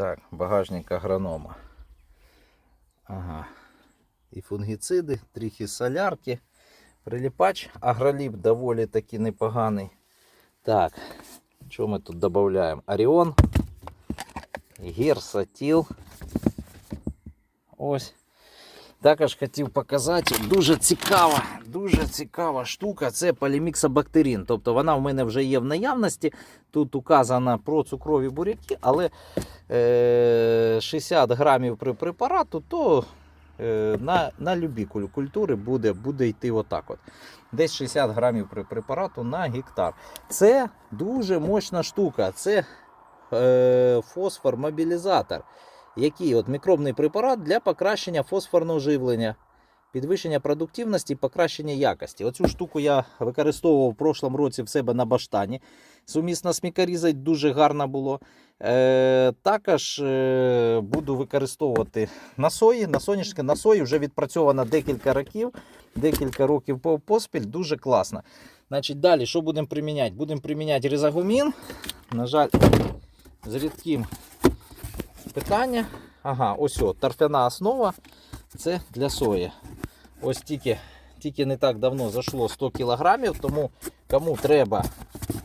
Так, багажник агронома. Ага. І фунгіциди, трихи солярки. Приліпач агроліп доволі таки непоганий. Так, що ми тут додаємо? Оріон, герсатіл. Ось. Також хотів показати дуже цікава, дуже цікава штука. Це поліміксабактерин. Тобто вона в мене вже є в наявності. Тут указано про цукрові буряки, але е, 60 грамів при препарату, то е, на, на любі куль- культури буде, буде йти отак. От. Десь 60 грамів при препарату на гектар. Це дуже мощна штука. Це е, фосфор-мобілізатор який от мікробний препарат для покращення фосфорного живлення, підвищення продуктивності і покращення якості. Оцю штуку я використовував в прошлому році в себе на баштані. Сумісно з мікорізою дуже гарно було. Е, також е, буду використовувати на сої. На соняшки на сої вже відпрацьовано декілька років, декілька років поспіль. Дуже класно. Значить, далі що будемо приміняти? Будемо приміняти ризагумін. На жаль, з рідким питання. Ага, ось о, торфяна основа. Це для сої. Ось тільки, тільки не так давно зайшло 100 кг, тому кому треба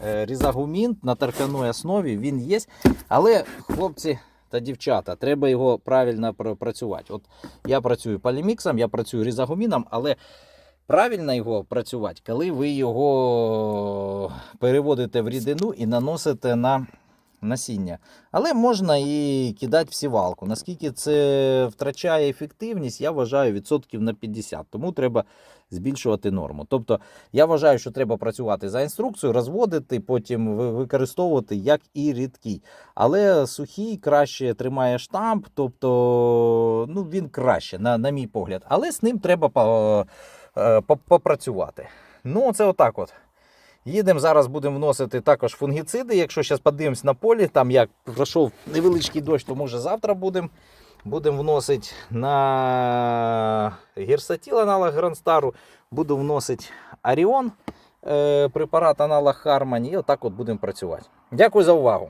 е, різагумін на торфяній основі, він є. Але, хлопці та дівчата, треба його правильно пропрацювати. От я працюю поліміксом, я працюю різагуміном, але правильно його працювати, коли ви його переводите в рідину і наносите на насіння. Але можна і кидати в сівалку. Наскільки це втрачає ефективність, я вважаю відсотків на 50. Тому треба збільшувати норму. Тобто я вважаю, що треба працювати за інструкцією, розводити, потім використовувати як і рідкий. Але сухий краще тримає штамп, тобто ну, він краще, на, на мій погляд. Але з ним треба е, по- попрацювати. Ну, це отак от. Їдемо, зараз будемо вносити також фунгіциди. Якщо зараз подивимось на полі, там як пройшов невеличкий дощ, то може завтра будемо Будемо вносити на гірсатіл аналог Гранстару, буду вносити Аріон, е, препарат аналог Хармані, і отак от будемо працювати. Дякую за увагу.